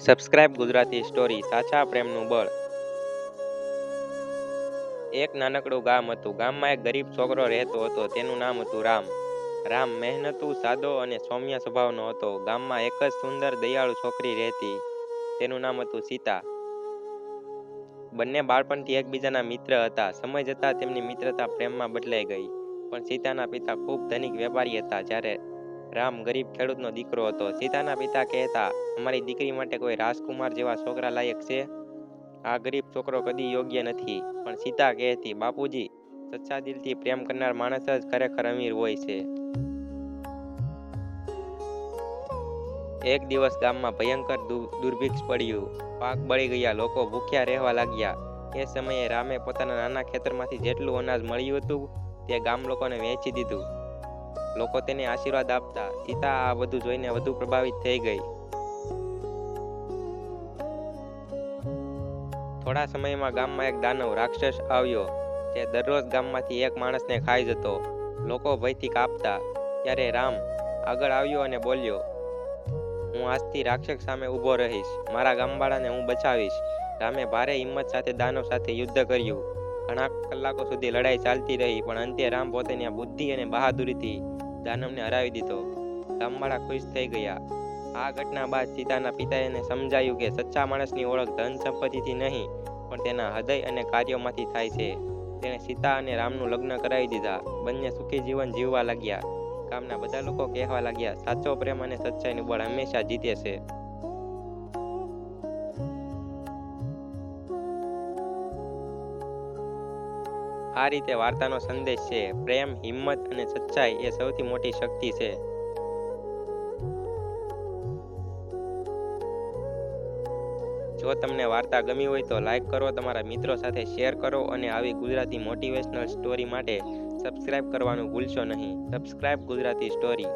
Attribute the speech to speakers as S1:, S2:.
S1: Subscribe Gujarati story સાચા પ્રેમનું બળ. એક નાનકડું ગામ હતું. ગામમાં એક ગરીબ છોકરો રહેતો હતો. તેનું નામ હતું રામ. રામ મહેનતુ, સાદો અને સૌમ્ય સ્વભાવનો હતો. ગામમાં એક જ સુંદર, દયાળુ છોકરી રહેતી. તેનું નામ હતું સીતા. બંને બાળપણથી એકબીજાના મિત્ર હતા. સમય જતાં તેમની મિત્રતા પ્રેમમાં બદલાઈ ગઈ. પણ સીતાના પિતા ખૂબ ધનિક વેપારી હતા. જ્યારે રામ ગરીબ ખેડૂતનો દીકરો હતો. સીતાના પિતા કહેતા, અમારી દીકરી માટે કોઈ રાજકુમાર જેવા છોકરા લાયક છે? આ ગરીબ છોકરો કદી યોગ્ય નથી. પણ સીતા કહેતી, બાપુજી, સચ્ચા દિલથી પ્રેમ કરનાર માણસ જ ખરેખર અમીર હોય છે. એક દિવસ ગામમાં ભયંકર દુર્ભિક્ષ પડ્યું. પાક બળી ગયા, લોકો ભૂખ્યા રહેવા લાગ્યા. એ સમયે રામે પોતાના નાના ખેતરમાંથી જેટલું અનાજ મળ્યું હતું, તે ગામ લોકોને વહેંચી દીધું. લોકો તેને આશીર્વાદ આપતા સીતા આ બધું જોઈને વધુ પ્રભાવિત થઈ ગઈ. થોડા સમયમાં ગામમાં એક દાનવ રાક્ષસ આવ્યો, જે દરરોજ ગામમાંથી એક માણસને ખાઈ જતો. લોકો ભયથી કાપતા. ત્યારે રામ આગળ આવ્યો અને બોલ્યો, હું આજથી રાક્ષસ સામે ઊભો રહીશ. મારા ગામવાળાને હું બચાવીશ. રામે ભારે હિંમત સાથે દાનવ સાથે યુદ્ધ કર્યું. ઘણા કલાકો સુધી લડાઈ ચાલતી રહી, પણ અંતે રામ પોતાની બુદ્ધિ અને બહાદુરીથી દાનવને હરાવી દીધો. રામવાળા ખુશ થઈ ગયા. આ ઘટના બાદ સીતાના પિતાએ સમજાયું કે સચ્ચા માણસની ઓળખ ધન સંપત્તિથી નહીં, પણ તેના હૃદય અને કાર્યોમાંથી થાય છે. તેણે સીતા અને રામનું લગ્ન કરાવી દીધા. બંને સુખી જીવન જીવવા લાગ્યા. ગામના બધા લોકો કહેવા લાગ્યા, સાચો પ્રેમ અને સચ્ચાઈનું બળ હંમેશા જીતે છે. આ રીતે વાર્તાનો સંદેશ છે. પ્રેમ, હિંમત અને સચ્ચાઈ એ સૌથી મોટી શક્તિ છે. જો તમને વાર્તા ગમી હોય તો લાઇક કરો, તમારા મિત્રો સાથે શેર કરો અને આવી ગુજરાતી મોટિવેશનલ સ્ટોરી માટે સબસ્ક્રાઇબ કરવાનું ભૂલશો નહીં. Subscribe Gujarati story